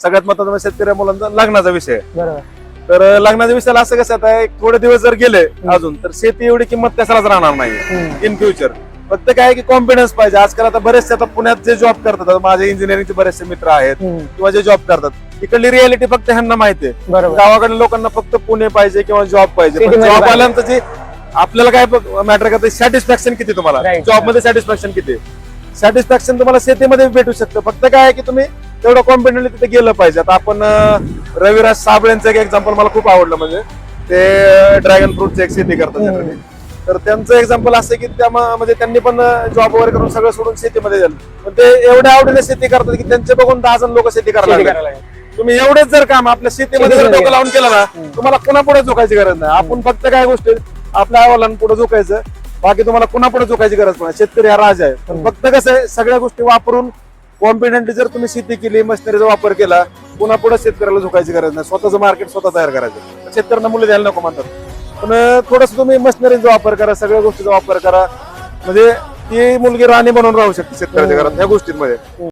सगळ्यात महत्त्वाचा म्हणजे शेतकरी मुलांचा लग्नाचा विषय. बरोबर. तर लग्नाच्या विषयाला असं कसं आता एक थोडे दिवस जर गेले अजून तर शेती एवढी किंमत कशालाच राहणार नाही. इन फ्युचर फक्त काय की कॉन्फिडन्स पाहिजे. आजकाल आता बरेचसे आता पुण्यात जे जॉब करतात माझे इंजिनिअरिंगचे बरेचसे मित्र आहेत. किंवा जे जॉब करतात इकडली रियालिटी फक्त ह्यांना माहिती आहे. बरोबर. गावाकडल्या लोकांना फक्त पुणे पाहिजे किंवा जॉब पाहिजे. जॉब. वाल्यांचं जे आपल्याला काय मॅटर करतं सॅटिस्फॅक्शन किती तुम्हाला. जॉबमध्ये सॅटिस्फॅक्शन किती? सॅटिस्फॅक्शन तुम्हाला शेतीमध्ये भेटू शकतं. फक्त काय आहे की तुम्ही तेवढं कॉन्फिडेंटली तिथे गेलं पाहिजे. आता आपण रविराज साबळेंचं एक एक्झाम्पल मला खूप आवडलं म्हणजे. ते ड्रॅगन फ्रूटची एक शेती करतात. तर त्यांचं एक्झाम्पल असं की त्या म्हणजे त्यांनी पण जॉब वगैरे करून सगळं सोडून शेतीमध्ये गेलं. पण ते एवढ्या आवडीने शेती करतात की त्यांचे बघून दहा जण लोक शेती करायला. तुम्ही एवढेच जर काम आपल्या शेतीमध्ये जर डोकं लावून केलं ना. तुम्हाला पुन्हा पुढे झोकायची गरज नाही. आपण फक्त काय गोष्टी आपल्या अहवालांपुढे झोकायचं. बाकी तुम्हाला पुन्हा पुढे झोकायची गरज नाही. शेतकरी हा राजा आहे. फक्त कसं आहे सगळ्या गोष्टी वापरून कॉन्फिडेंटली जर तुम्ही शेती केली मशिनरीचा वापर केला पुन्हा पुढे शेतकऱ्याला झोकायची गरज नाही. स्वतःचं मार्केट स्वतः तयार करायचं. शेतकऱ्यांना मुलं द्यायला नको म्हणतात. पण थोडस तुम्ही मशिनरीचा वापर करा सगळ्या गोष्टीचा वापर करा. म्हणजे ती मुलगी राणी बनवून राहू शकते शेतकऱ्याच्या घरात ह्या गोष्टींमध्ये.